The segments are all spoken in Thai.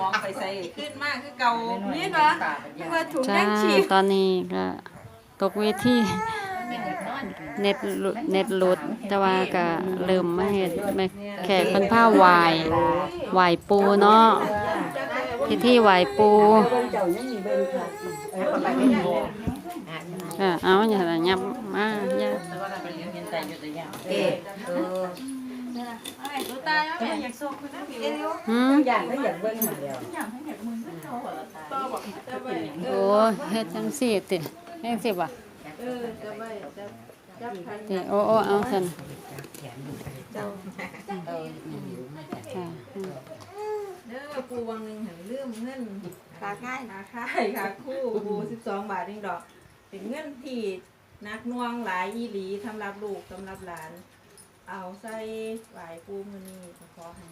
มองไปใส่ขึ้นมากคือเก่านี่นี่นะนะคือว่าถุงจ้ายังฉีดตอนนี้ก็ตกเวทีเน็ตหลุดเน็ตหลุด แต่ว่าก็เริ่มมาเฮ็ดแม่แขกเพิ่นพาไหวายไหวายปูเนาะพิธีไหวายปูเจ้ายังมีเบิ่งค่ะเออคนไปไม่ได้เนี่ยเออเอาอย่าละยับมาอย่าแต่ว่าเราเป็นเห็นใจอยู่แต่ยังเอ๊ ออไอ้ตัวตายแล้อยากส่คุณนะพี่เอวหืมอยากได้อยากเบิ่งหาเดียวต่อบอกจะไปโอ้เฮ็ดจังซี่ติจังซี่บ่ะเออจะไปจะจับพันติโอ้โอ้เอาซั่นเจ้าค่ะอืมเด้อปูวังหนึ่งหันเรื่องเงินขาค่ายนาค่ายขาคู่ปูสิบสองบาทเองดอก เป็นเงินที่นักน่วงหลายอีหลีสำหรับลูกสำหรับหลาน เอาใส่ไหวปูมือนี่ขอให้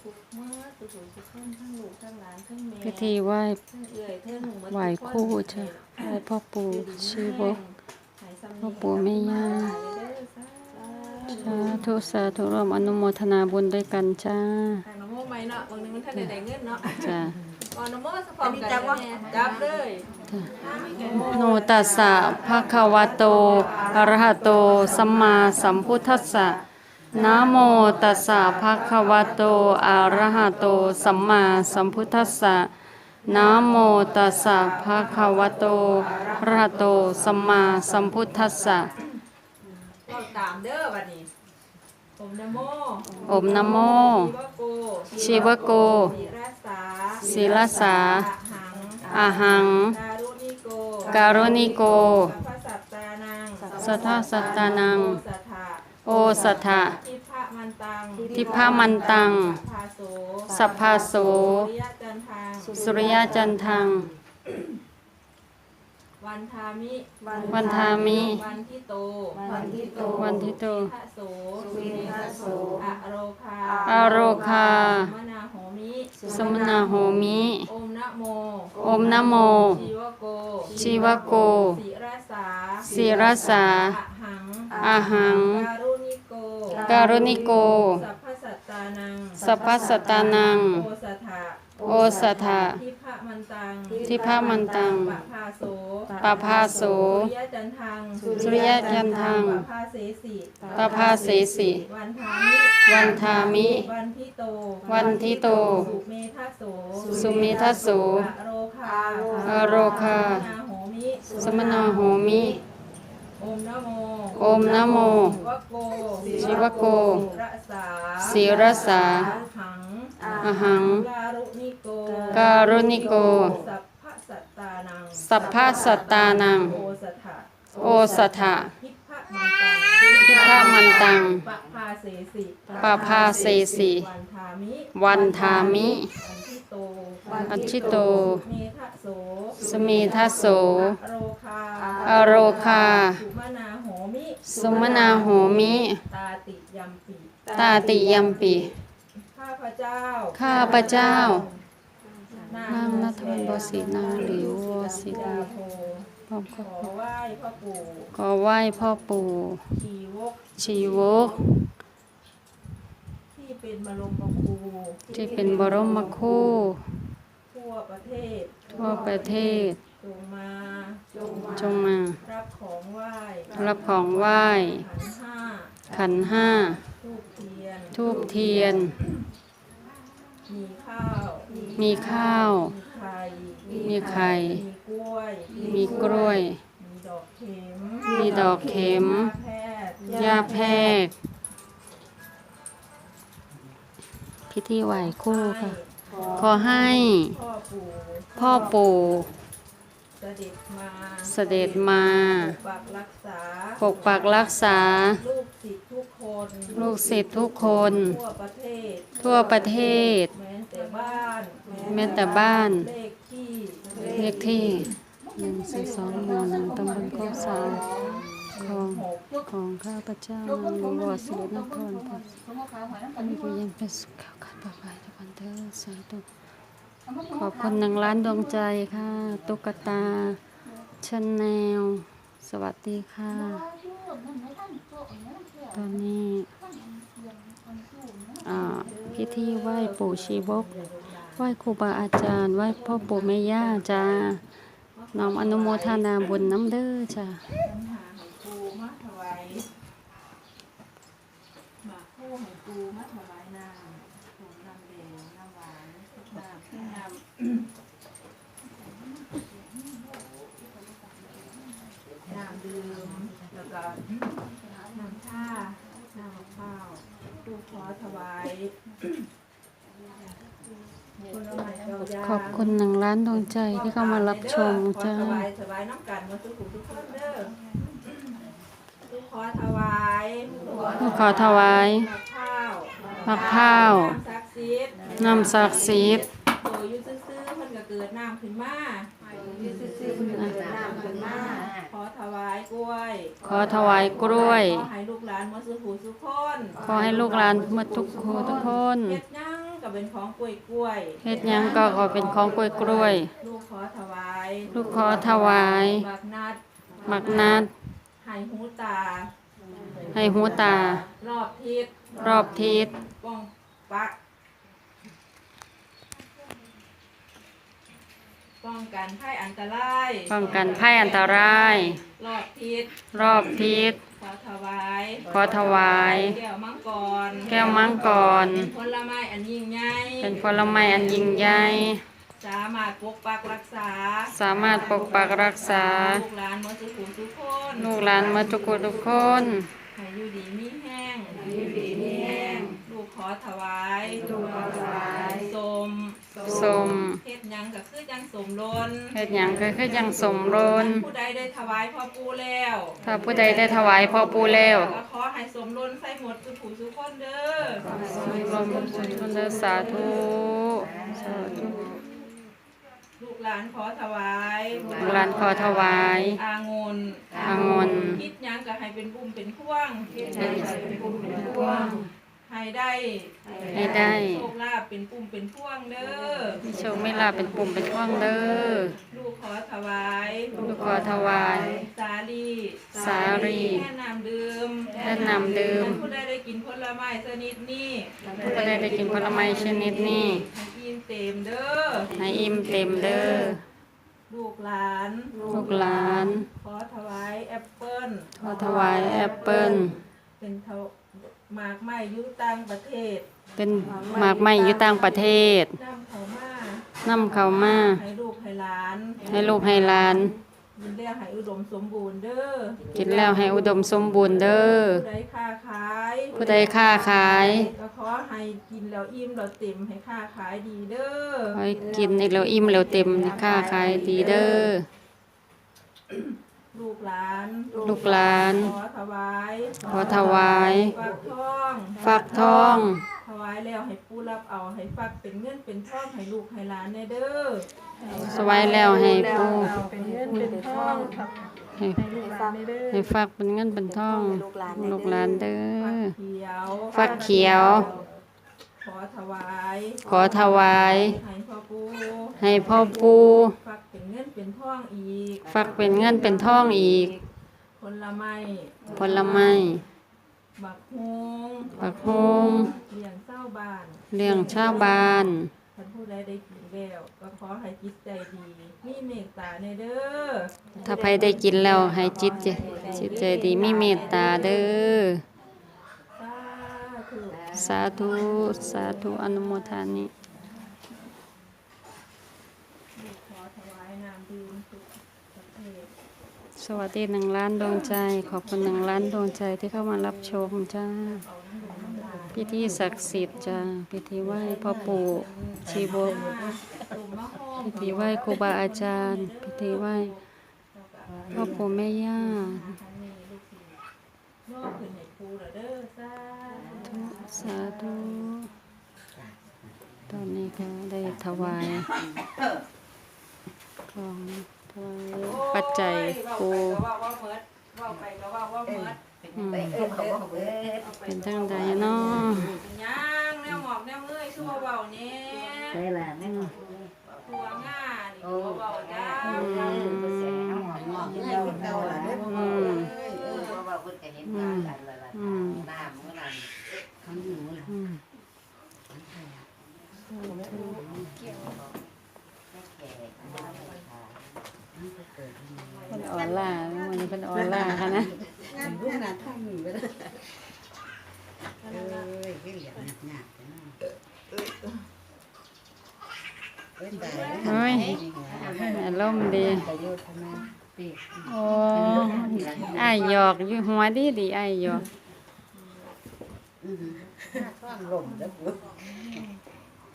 ทุกเมื่อสุขสุขทั้งทั้งลูกทั้งหลานทั้งแม่พิธีไหว้ทั้งเอื่อยทั้งหนุ่มไหว้ครูจ้ะไหว้พ่อปู่ชีวกพ่อปู่แม่ย่าสาธุสาธุร่วมอนุโมทนาบุญด้วยกันจ้าทางน้องโมไหมเนาะบางนึงมันท่านได้ได้เงินเนาะจ้าก่อนน้องโมสปอร์ตกันว่าจับเลยโนตัสสะภะคะวะโตอะระหะโต สัมมาสัมพุทธัสสะ นะโมตัสสะภะคะวะโต อะระหะโต สัมมาสัมพุทธัสสะนะโมตัสสะภะคะวะโตอะระหะโต สัมมาสัมพุทธัสสะก็ตามเด้อบัดนี้ผมนโมอมนะโม ชีวโกชีวโกศิรสาศิรสาอาหังอาหัง การุณิโกการุณิโกสัพพสัตตานังสัทธาสัตตานัง โอสัทธะโอสัทธะทิพะมันตังทิพะมันตัง สัพพาโสสัพพาโสสุริยจันทังสุริยจันทัง วันทามิ วันทามิ วันทิโต วันที่โต วันทิโตทะโสวิทัสโสอโรคาอโรคามนาโหมิ สมนาโหมิโอมนะโมอมนะโม ชีวโกชีวโก ศิรสาศิรสาอหังอาหัง การุณิโกการุณิโก สัพพสัตตานังสัพพสัตตานัง โอสถะ โอสัทธะทิพะมันตังทิพะมันตังปะพาโสปาพาโสสุริยจันทังสุริยจันทังปะพาเสสิปาพาเสสิวันทามิวันทามิ วันทิโต วันทิโต สุเมธาโสสุมิทัสโสอโรคาอโรคานาโหมิสมนาโหมิโอมนะโมโอมนะโมวะโกชิวโกรสาศิรสาหัง อาหัง การุณิโกการุณิโก สัพพสัตตานังสัพพะสัตตานัง โอสถะโอสัทธะทิพะมันตังทิพะมันตัง ปะพาเสสิปาพาเสสิ วันทามิวันทามิวันทิโตอัชิโต เมทะโสสมีทัสโส อโรคาอโรคา สุมนาโหมิสมนาโหมิ ตาติยัมปิตาติยัมปิข้าพเจ้า ข้าพเจ้า นางนางนัทวันบสีนางหลิววสิดาริโพพร้อมครขอบอครัวไหว้พ่อปู่ขอไหว้พ่อปู่ชีวกชีวก ที่เป็นบรมครูที่เป็นบรมครูทั่วประเทศทั่วประเทศ จงมาจงมาจงมา รับของไหว้รับของไหว้ ขันห้าขันห้า ทูบเทียน ทูบเทียน มีข้าว มีข้าว มีไข่ มีไข่ มีกล้วย มีกล้วย มีดอกเข็ม มีดอกเข็มแพทย์ยาแพรกพิธีไหว้ครู่ค่ะ ขอให้พ่อปู่พ่อปู่เสด็จมา เสด็จมา ปกปักรักษา ปกปักรักษา ลูกศิษย์ทุก คนลูกศิษย์ทุกคน ทั่วประเทศทั่วประเทศ แม้แต่บ้านแม้แต่บ้าน เลขที่เลขที่หนึ่งสี่สองหมู่หนึ่งตำบลโคกสามของของข้าพเจ้าหลวงวสิรินครพัฒอันนี้ก็ยังเป็นสุขข่าวการต่อไปทุกคนเถิดสาธุขอบคุณหนึ่งล้านดวงใจค่ะ ตุ๊กตาชาแนลสวัสดีค่ะ ตอนนี้พิธีไหว้ปู่ชีวก ไหว้ครูบาอาจารย์ ไหว้พ่อปู่แม่ย่าจ้าน้อมอนุโมทนาบุญน้ำเด้อจ้าหมาคู่ให้ปูมาถวายน้ำน้ำแดงน้ำหวานน้ำน้ำน้ำดื่มแล้วก็น้ำชาน้ำมะพร้าว ลูกขอถวายผลไม้เจ้าย่างขอบคุณหนึ่งล้านดวงใจที่เข้ามารับชมจ้าขอถวายถวายน้ำกันมาทุกผู้ทุกคนเด้อลูกขอถวายลูกขอถวายมะพร้าวมะพร้าวน้ำศักดิ์สิทธิ์น้ำศักดิ์สิทธิ์โตอยู่ซื่อๆเพิ่นก็เกิดน้ำขึ้นมาอยู่ซื่อๆเพิ่นก็เกิดน้ำขึ้นมาขอถวาย กล้วย ขอถวายกล้วย ขอให้ลูกหลานมาสู่ผู้สุขคนขอให้ลูกหลานหมาทุกครูทุกคนเฮ็ดหยังก็เป็นของกล้วยกล้วยเฮ็ดหยังก็ขอเป็นของกล้วยกล้วย ลูกขอถวายลูกขอถวายบักนัดมักนัดให้หูตา ให้หูตารอบทิศรอบทิศป้องปัก ป้องกันภัยอันตรายป้องกันภัยอันตราย รอบทิศรอบทิศขอถวายขอถวาย แก้วมังกรแก้วมังกร เป็นผลไม้อันยิ่งใหญ่เป็นผลไม้อันยิ่งใหญ่สามารถปกปักรักษา สามารถปกปักรักษา ลูกหลานมาสุขุมทุกคนลูกหลานมาทุกคนทุกคนให้อยู่ดีมีแห้งอยู่ดีมีแห้ง ลูกขอถวายลูกขอถวายสม สมเฮ็ดหยังก็คือจังสมรนเฮ็ดหยังก็คือยังสมรนผู้ใดได้ถวายพ่อปู่แล้วถ้าผู้ใดได้ถวายพ่อปู่แล้วก็ขอให้สมรนใส่หมดสุขุสุขคนเด้อรวมสุขคนเด้อสาธุสาธุลูกหลานขอถวายลูกหลานขอถวายอางนอางนคิดหยังก็ให้เป็นบุญเป็นพ่วงคิดหยังก็ให้เป็นบุญเป็นพ่วง ให้ได้ให้ได้ โชคลาภเป็นปุ่มเป็นพ่วงเด้อมีโชคไม่ลาภเป็นปุ่มเป็นช่วงเด้อ ลูกขอถวายลูกขอถวาย สาลีสาลีแค่น้ำดื่มแค่น้ำดื่มผู้ใดได้กินผลไม้ชนิดนี้ผู้ใดได้กินผลไม้ชนิดนี้ ให้อิ่มเต็มเด้อให้อิ่มเต็มเด้อ ลูกหลานลูกหลาน ขอถวายแอปเปิ้ลขอถวายแอปเปิ้ลเป็นเทา หมากไม้อยุต่างประเทศเป็นหมากไม้อยู่ต่างประเทศนำเขามานำเข้ามาให้ลูกให้หลานให้ลูกให้หลานยินดีให้อุดมสมบูรณ์เด้อกินแล้วให้อุดมสมบูรณ์เด้อผู้ใดค้าขายผู้ใดค้าขายก็ขอให้กินแล้วอิ่มแล้วเต็มให้ค้าขายดีเด้อขอให้กินอีกแล้วอิ่มแล้วเต็มค้าขายดีเด้อ ลูกหลาน ลูกหลาน ขอถวาย ขอถวายฟักทองฟักทอง ถวายแล้วให้ผู้รับเอาให้ฟักเป็นเงินเป็นทองให้ลูกให้หลานแน่เด้อสไว้แล้วให้ปูเป็นเงินเป็นทองให้ลูกหลานแน่เด้อให้ฟักเป็นเงินเป็นทอง ลูกหลานลูกหลานเด้ฟักอเขียวฟักเขียว ขอถวายขอถวาย ให้พ่อปู่ให้พ่อปูฟักเป็นเงินเป็นทองอีกฟักเป็นเงินเป็นทองอีก ผลไม้ผลไม้บักฮงปักฮงเลี้ยงเศร้าบ้านเลี้ยงชาวบ้าน ท่านผู้ใดได้กินแล้วก็ขอให้จิตใจดีมีเมตตาในเด้อ ถ้าใครได้กินแล้วให้จิตใจจิตใจดีมีเมตตาเด้อ สาธุ สาธุ อนุโมทานิสวัสดีหนึ่งล้านดวงใจ ขอบคุณหนึ่งล้านดวงใจที่เข้ามารับชมจ้า พิธีศักดิ์สิทธิ์จ้า พิธีไหว้พ่อปู่ชีวกพิธีไหว้ครูบาอาจารย์ พิธีไหว้พ่อปู่แม่ย่า สาธุตอนนี้ก็ได้ถวายของถวายปัจจัยปูโอ้ยเว้าไปก็ว่าว่าเมิดเว้าไปก็ว่าว่าเมิดอืมเอิ้นเขาบอกเบิดเป็นทางใดเนาะเป็นหยังแนวหมอกแนวเมื่อยชั่วเบาเนี่ยใช่ล่ะแม่นบ่ตัวง่านี่ชั่วเบาจ้าเอาบ่แสเอาหอมงอกเงาเก่าล่ะเด้ออืมเออเพราะว่าเพิ่นก็เห็นตากันแล้วล่ะอืมน้ำมื้อ มันอ่อนล่ามันเป็นอ่อนล่าค่ะนะลูกนาท่องนีไปแล้วเอ้ยวิ่อย่กๆนะเอ้เอ้ยอารมณ์ดีโอ้ไอหยอกอยู่หัวดีดีไอหยอก อือท่องลมแล้วกู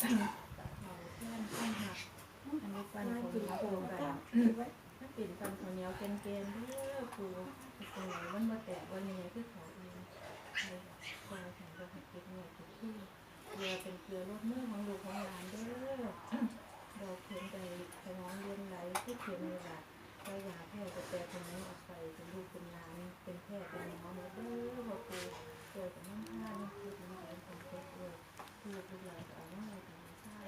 อันนี้ปันของโคกันถ้าปิ่นปันของเหนียวเกนเกนเด้อครูตรงไหนมันมาแตกวันนี้คือเขาเองคอยแข่งกับเก็บเงินทุกที่เกลือเป็นเกลือลดมือของลูกของหลานเด้อเราเข็นไปสมองเย็นไหลที่เข็มเลยล่ะเราอยากให้กระแตคนนี้ออกไปเป็นลูกเป็นหลานเป็นแพทย์เป็นหมอหมดเด้อ พอครูเกิดจากน้ำผ้านี่คือเป็นอะไรของเด็กเลยลูกลูกหลานเอาไม่ได้ทำใช่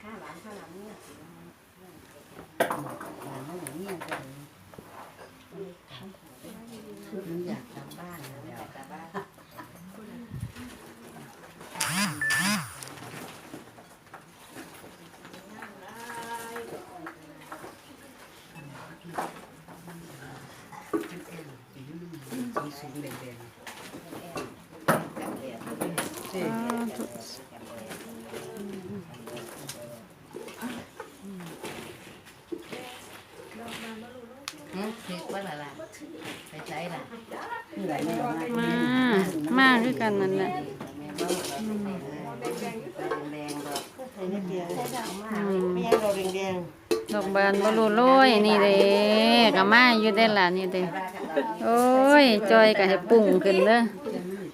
ข้าหลานข้าหลานเนี่ย หลานไม่อย่างนี้เลยมันอยากกลับบ้านอยากกลับบ้าน สีสูงแดงๆ อืมถือว่าละล่ะไปใช้ล่ะ นี่แหละแม่มา มามา คือกันนั่นแหละแม่เบ้าแดงดอกใส่นิดเดียวอืมไม่ยังเราแดงดอกบานบรูโรยนี่เด้ก็มาอยู่ได้ล่ะนี่เด้โอ้ยจอยก็ให้ปุ่งขึ้นเด้อ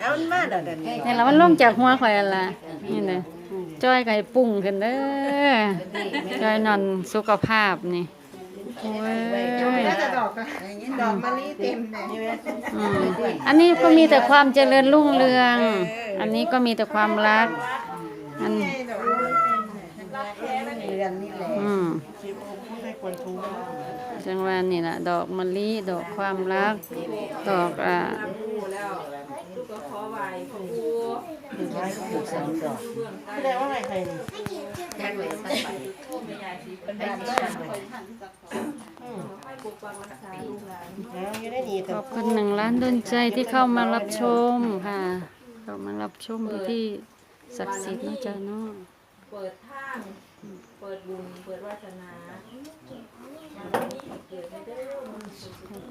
เอามันมาเดี๋ยวนี้นี่ล่ะมันลงจากหัวข่อยนั่นล่ะนี่เด้จอยก็ให้ปุ่งขึ้นเด้อจอยนอนสุขภาพนี่ โอ้ยน่าจะดอกอะดอกมะลิเต็มเลยอืมอันนี้ก็มีแต่ความเจริญรุ่งเรือง อันนี้ก็มีแต่ความรัก อันเรือนนี่แหละอืมไม่ได้ควรทุกข์จังหวะนี่ล่ะดอกมะลิดอกความรัก ดอกอ่ารับครูแล้วลูกก็ขอไหว้ครูถึงไว้ก็ปลูกสามดอกเบื้องใต้แสดงว่าอะไรใครนี่ แลยสักไปไม่ยายสิเป็นไปบ้านที่บ้านทางได้หนีขแต่อบคุณหนึ่งล้านดวงใจที่เข้ามารับชมค่ะ เข้ามารับชมที่ศักดิ์สิทธิ์นะจ๊ะเนาะเปิดทาง เปิดบุญ เปิดวาสนา ขอบ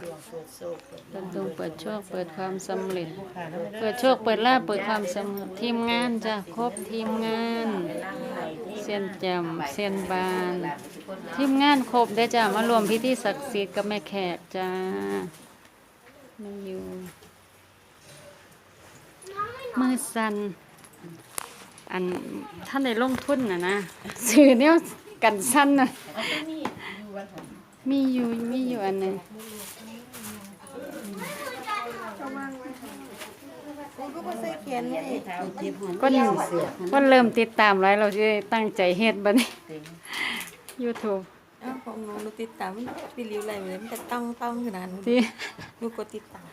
ดดวงเปิดโชคเปิดดวงเปิดโชคเปิดความสำเร็จค่ะแล้วไม่ได้เปิดโชคเปิดลาภเปิดความสำเร็จทีมงานจ้ะครบทีมงาน เส้นแจ่มเส้นบาน ทีมงานครบได้อจ้ะมารวมพิธีศักดิ์สิทธิ์กับแม่แขกจ้าไม่อยู่มือสันอันท่านได้ลงทุนนะนะซื้อเนี่ยกันสั้นนะมีอยู่มีอยู่อันหนึง กูก็ใส่เขียนนี่เจ็บหัวก็ก็เริ่มติดตามไลฟ์เราจะตั้งใจเฮ็ดบัดนี้ YouTube อ้าวของหนูหนูติดตามพี่ริวอะไรเลยมันจะต้องต้องขนาดนั้นที่หนูกดติดตาม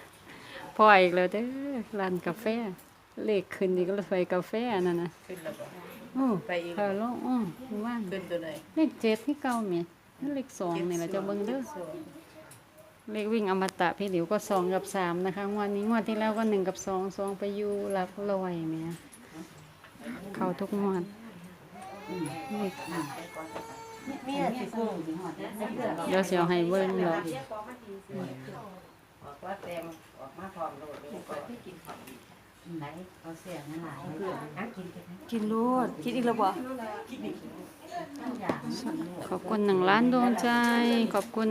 พออีกแล้วเด้อร้านกาแฟ เลขขึ้นอีกแล้วไปกาแฟนั่นน่ะขึ้นแล้วบ่โอ้ไปอีกค่ะลงอ้อว่างขึ้นตัวไหนเลขเจ็ดที่เก่าแม่นั่นเลขสองนี่แหละเจ้าเบิ่งเด้อ เลขวิ่งอมตะพี่หลิวก็สองกับสามนะคะงวดนี้งวดที่แล้วก็หนึ่งกับสองสองไปอยู่หลักร้อยแม่ยเข้าทุกงวดเลขเมียสิกูเดี๋ยวให้เบิ่งดอกออกว่าแตงออกมาพร้อมโลดเลยก็กินข้าวไหนเอาเสียงนั่นหลายอะกินกันนะกินโลดคิดอีกแล้วบ่อย่าง ขอบคุณหนึ่งล้านดวงใจ ขอบคุณ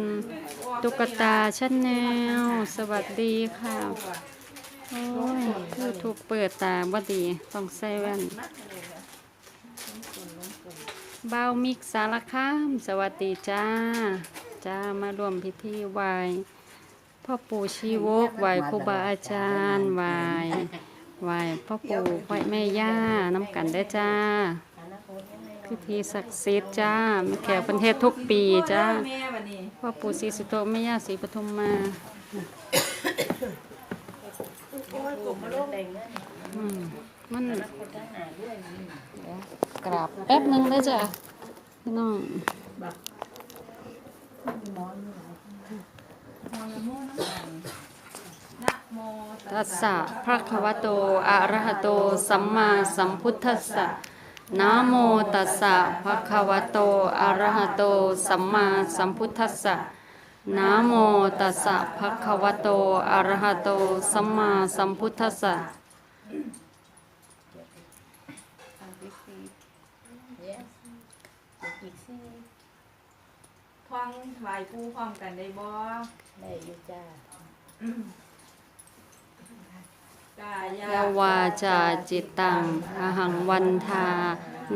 ตุ๊กตาชั้นแนว สวัสดีค่ะ โอ้ยยูทูบเปิดตาบ่ดี ต้องใส่แว่นเบามิกสารคาม สวัสดีจ้า จ้ามารวมพิธีไหวพ่อปู่ชีวกไหวครูบาอาจารย์ไหวไหวพ่อปู่ไหวแม่ย่าน้ำกันได้จ้า พิธีศักดิ์สิทธิ์จ้ามีแขกประเทศทุกปีจ้าแม่บัดนี้พ่อปู่ศรีสุโธแม่ย่าศรีปทุมมาแต่งเงินอืมมันอนทหารด้วยกราบแป๊บนึงเลยจ้ะพี่น้องนะโมตัสสะพระคะวะโตอะระหะโต สัมมาสัมพุทธัสสะ นะโมตัสสะภะคะวะโต อะระหะโต สัมมาสัมพุทธัสสะนะโมตัสสะภะคะวะโต อะระหะโต สัมมาสัมพุทธัสสะท่องถวายปูพร้อมกันได้บ่ได้อยู่จ้า ยยาวาจาจิตตังอหังวันทา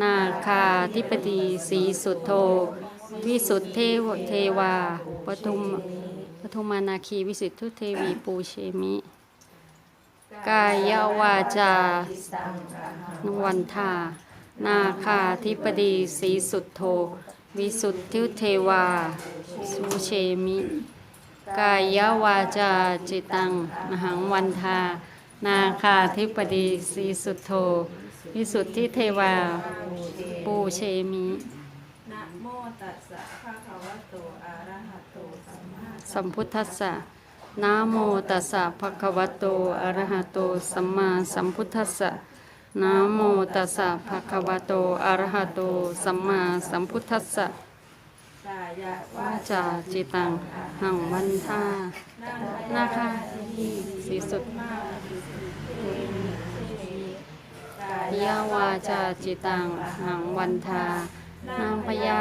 นาคาธิปดีสีสุทโธวิสุทธเทวเทวาปทุมปทุมานาคีวิสุทธุเทวีปูเชมิ กายวาจาวันทา นาคาธิปดีสีสุทโธวิสุทธิเทวาสุเชมิ กายวาจาจิตตังมหังวันทา นาคาธิปดีสีสุโธวิสุทธิเทวา ปูเชมินะโมตัสสะภะคะวะโตอะระหะโตสัมมาสัมพุทธัสสะนะโมตัสสะภะคะวะโตอะระหะโตสัมมาสัมพุทธัสสะนะโมตัสสะภะคะวะโตอะระหะโตสัมมาสัมพุทธัสสะ วาจาจิตังหังวันทานาคาสีสุดกายยาวาจาจิตังหังวันทานางพญา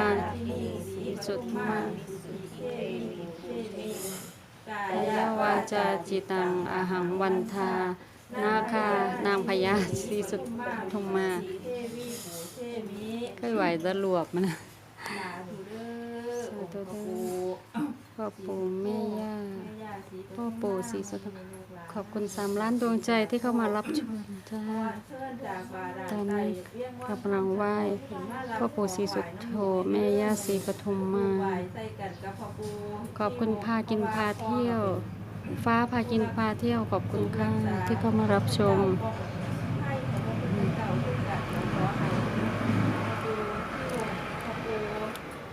สีสุดมากยาวาจาจิตังอาหังวันทานาคานางพญาสีสุดทงมาเทวีปูเทมิเคยไหวตะลวกมันนะ อองค์พระปู่พ่อปู่แม่ย่า พ่อปู่ศรีสุโธ ขอบคุณสามล้านดวงใจที่เข้ามารับชมจ้ากาดาลตอนนี้เรียกำลังไหว้พ่อปู่ศรีสุโธแม่ย่าศรีปทุมมา ขอบคุณพากินพาเที่ยว ฟ้าพากินพาเที่ยวขอบคุณค่ะที่เข้ามารับชม ให้ของพระปู่เก่าขึ้นกันขอให้พ่อปู่ที่วงพ่อปู่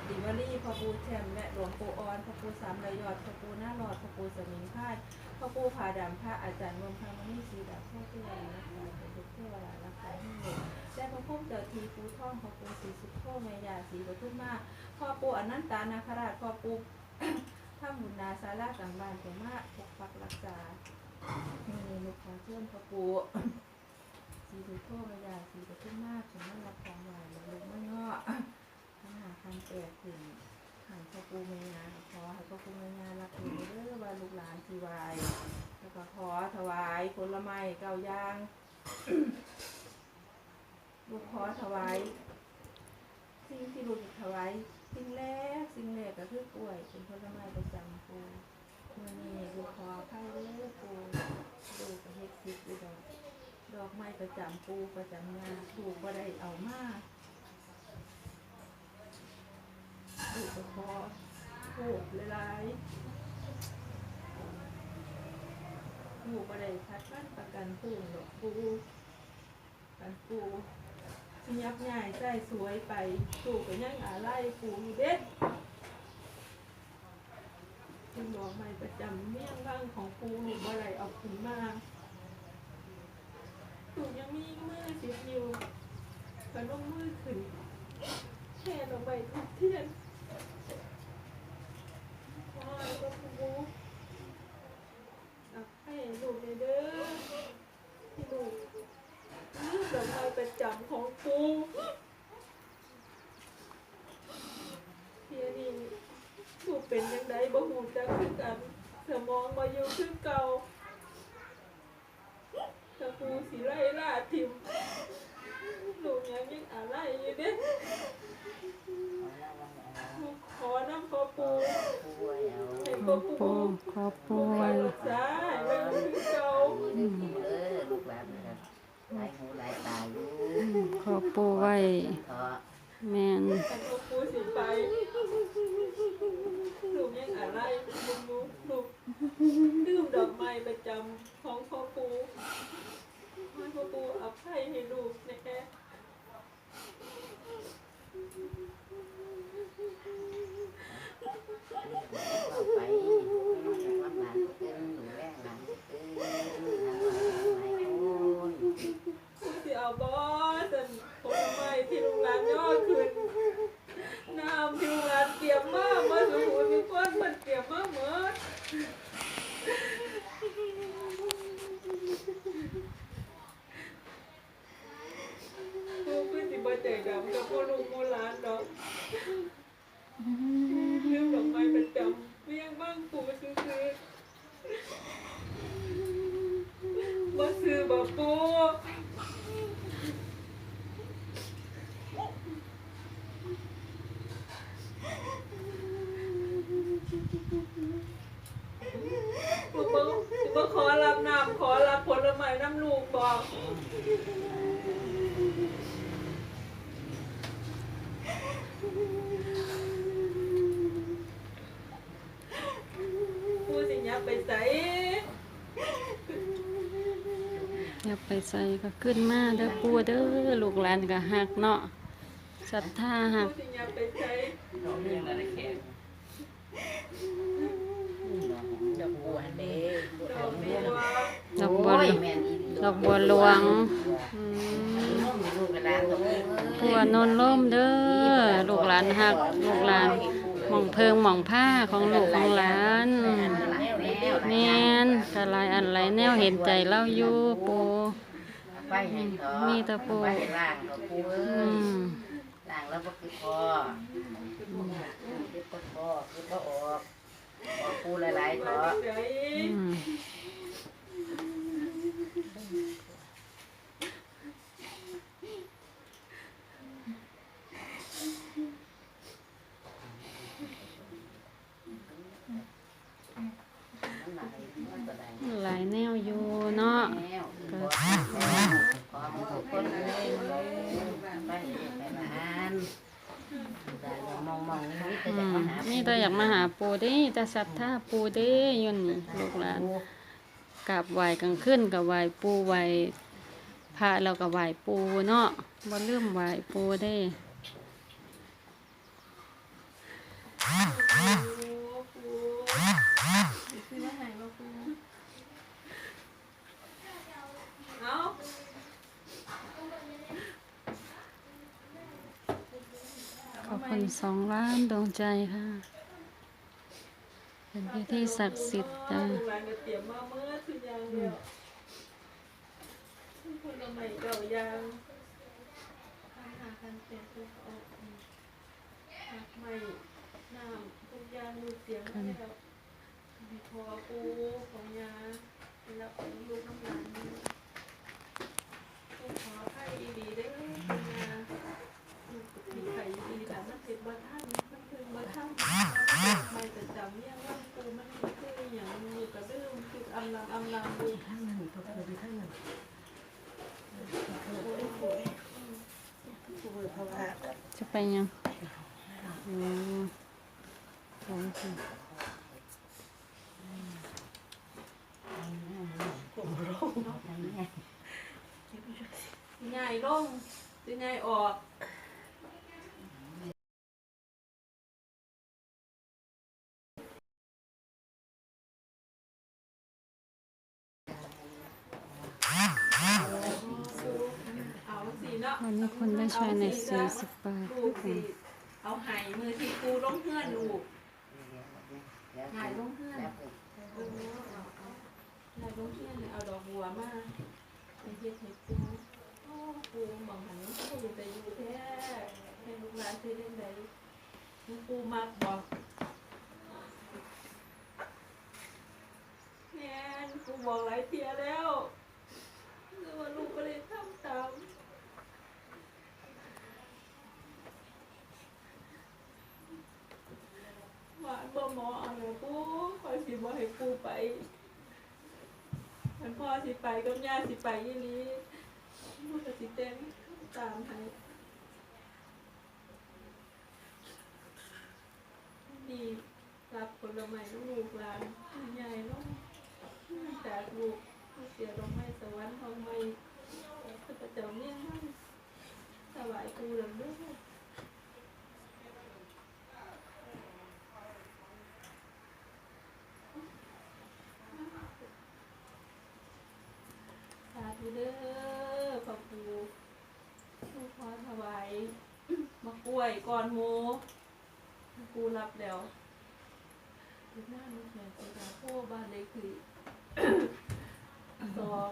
ดิวารีพ่อปู่แชมป์และหลวงปู่ออนพ่อปู่สามระยอดพ่อปู่หน้าหลอดพ่อปู่สมิงพายพ่อปู่ผาดำพระอาจารย์รวมพระมณีสีดาพ่อเทวารักษาพระเทวารักษาให้หมดและพระพุ่มเจ้าทีปูท่องพ่อปู่ศรีสุโธแม่ยาศรีปทุมมาพ่อปูอนันตานาคราชพ่อปูถ้ามุนนาซาลากลางบานผมว่าปกปักรักษามีลูกขอเชิญพ่อปู่สีสุโธมยาสีปทุมมากผมว่ารับของหวานลูกไม่งอขนาดคันแตกถึง หันพ่อปู่เมียาขอให้พ่อปู่เมียารับถือเด้อว่าลูกหลานทีวายแล้วก็ขอถวายผลไม้เก้าย่าง ลูกขอถวายสิ่งที่ลูกถวายสิ่งแรกสิ่งแรกก็คือกล้วยเป็นผลไม้ประจำปูเมื่อนี้ลูกขอไข่เด้อปูลูกก็เฮ็ดซิกอยู่ดอกดอกไม้ประจำปูประจำงานถูกก็ได้เอามา ถูกก็ขอถูกหลายๆถูกก็ได้คัดบ้านประกันปูดอกปูกันปูสิยับง่ายใจสวยไปถูก็ยังอะไรปูอยู่เด็ดเป็นดอกไม้ประจำเมี่ยงบ้างของปูหนูบ่ได้เอาขึ้นมาหนูยังมีมือติดอยู่กระนมมือขึ้นแค่ลงไปทุกเทียนว้าวก็ปูอัก ให้ลูกเลยเด้อที่ลูกนี่ดอกไม้ประจำของปูเทียนี่ลูกเป็นยังไงบ่หูจักคือกันสมองมาอยู่คือเก่าตะปูสีไล่ล่าทิมลูกยังยังอะไรอยู่เด้ ปูขอปูไว้อนเก่วับหลายหูหลายตาอยขอปูไว้ขแม่ดื่มดอกไม้ประจำของพ่อปูให้พ่อปูอภัยให้ลูกนะแก เอาบอสันผมไม้ที่โรงงานยอดขึ้นน้ำที่โรงงานเตรียมมากมาสมุนมีก้อนมันเตรียมมากเหมือนพวกพี่สิบเจอกับกับพวกลุงโมลานดอกเรื่องดอกไม้ประจำเรียงบ้างปูซื้อๆบ่ซื้อบ่ปู ลูกบ่บ่ขอรับน้ำขอรับผลไม้น้ำลูกบอกผู้สิยับไปใส่ อย่าไป ใส่ก็ขึ้นมาเด้อปูเด้อลูกหลานก็ฮักเนาะศรัทธาฮักปใส่ดอกบัวเด้ดอกบัวดอกบัวหลีดอกบัวหลวงอืมลูกหลานดอกบัวนนล่มเด้อลูกหลานฮักลูกหลานหม่องเพิงหม่องผ้าของลูกของหลานแล้วแม่นกะลายอันหลายแนวเห็นใจเราอยู่ปู ไปให้เถาะมีแต่ปูไปให้ล่างดอกบัวอืเอ้ยมล่างแล้วบ่คือพอคือบ่พอคือบ่ออกออกปูหลายๆมาเถาะใส่อืมมันหลายมันก็ได้หลายแนวอยู่เนาะ แล้วก็ขอให้ ทุกคนเลยไปไปบ้านแต่มองมองนี่แต่อืจะมาหามีแต่อยากมาหาปู่เด้แต่ศรัทธาปูเด้อยู่นี่ลูกหลานกราบไหว้กลางคืนก็ไหว้ปูไหว้พระแล้วก็ไหว้ปูเนาะบ่ลืมไหว้ปูเด้ ปูปูซื้อมาให้บ่ปูเอา ขอบ คุณสองล้านดวงใจค่ะ เป็นพิธีศักดิ์สิทธิ์จ้าลูกหลานก็เตรียมมาเมื่อทุ ไปยังโอ้โหสิง่ายลงสิง่ายออก เนาะวันนี้คนได้ใช้ในสี่สิบบาทลูกสิเอาไห้มือที่ปูลงเพื่อนลูกไห้ลงเพื่อนเออเอาเอาไห้ลงเพื่อนเอาดอกบัวมาเป็นเฮ็ดให้ปูโอ้ปูมองหันปูแต่อยู่แท้ให้ลูกหลานซื้อเล่นใดปูมักบอกแม่นปูบอกหลายเทียแล้วแต่ว่าลูกก็เลยทำตาม บอกให้ปูไปมันพ่อสิไปก็ย่าสิไปยี่ลีมันก็สิเต็มตามให้ดีรับคนลไม่ลูกหลานใหญ่ลูกแตกลูกเสียลงไม่สวรรค์ทองไม่พระเจ้าเนี่ยสบายกูหลังด้วย วยก่อนโมกูรับแล้วหน้ามันเขียนไปตาโคบ้านเลขที่สอง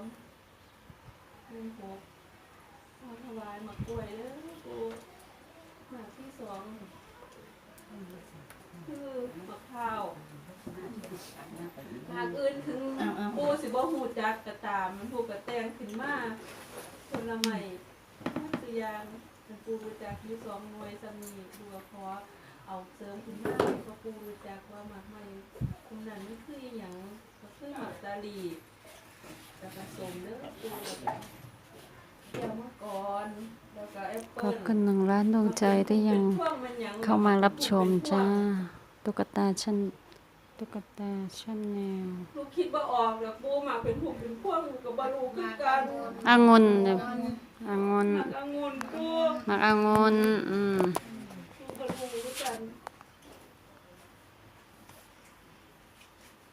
หนึ่งหกขอถวายมะกล้วยเด้อกูหมาที่สองคือมะพร้าวหากอื่นถึงปูสิบ่หูจักกระตามมันผูกกระแตงขึ้นมาผลไม้มันสิอยางมัน ปูรู้จักอยู่สองหน่วยสามีดูว่าขอเอาเสริมขึ้นมาเพราะปูรู้จักว่ามากไม้คุณนั้นนี่คืออหย่างก็คือหมากตาลีกับผสมเด้อปูเกี่ยวมาก่อนแล้วก็แอปขเปิ้อบลคุณหนึ่งล้านดวงใจที่ยังเข้ามารับชมจ้าตุ๊กตาชั้น ตุ๊กตาชั้นแนวลูกคิดว่าออกแล้วปูหมากเป็นผูกเป็นพวงลูกกับบาลูคือกันอางุ่นเนี่ยอางุ่นหมากองุ่นปูหมักอางุ่นอืมลูกบาลูคือกัน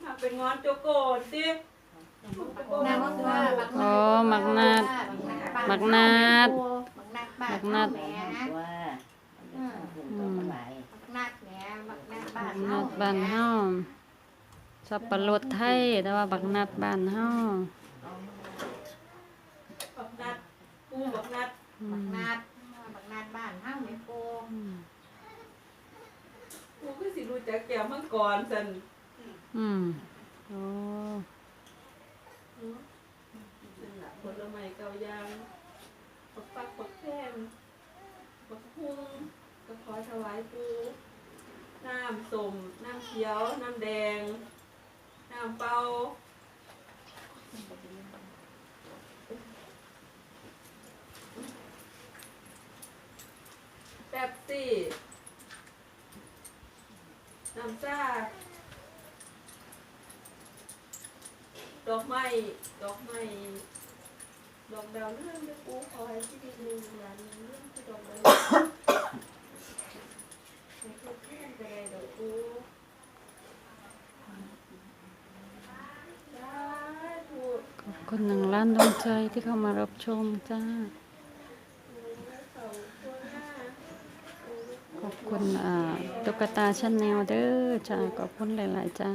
หมากเป็นงอนโจโกดสิน้ำมันว่าอ๋อหมักนาดหมักนาดบักนัด บักนัดแหนบักหน้าบ้านเฮานัดบ้านเฮาสับปะรดไทยแต่ว่าบักนัดบ้านเฮาบักนัดปูบักนัดบักนัดบักนัดบ้านเฮาแม่โกอืมปูก็สิรู้จักแก้วมังกรสันอืมโอ้ผลไม้เก่ายางปักปักปักแทนปักพุง ก็ขอถวายปูน้ำส้มน้ำเขียว น้ำแดง น้ำเปล่าแป๊บซี่น้ำซ่าดอกไม้ ดอกไม้ ดอกดาวเรื่องด้วยปูขอให้ที่ดีหนึ่งอย่างหนึ่งเรื่องคือดอกดาวเรื่องให้ทุกท่าเลยดอกปูสาธุ ขอบคุณหนึ่งล้านดวงใจที่เข้ามารับชมจ้าขาตัวหน้า ขอบคุณอ่าตุ๊กตาชั้นแนวเด้อจ้า ขอบคุณหลาย ๆ จ้า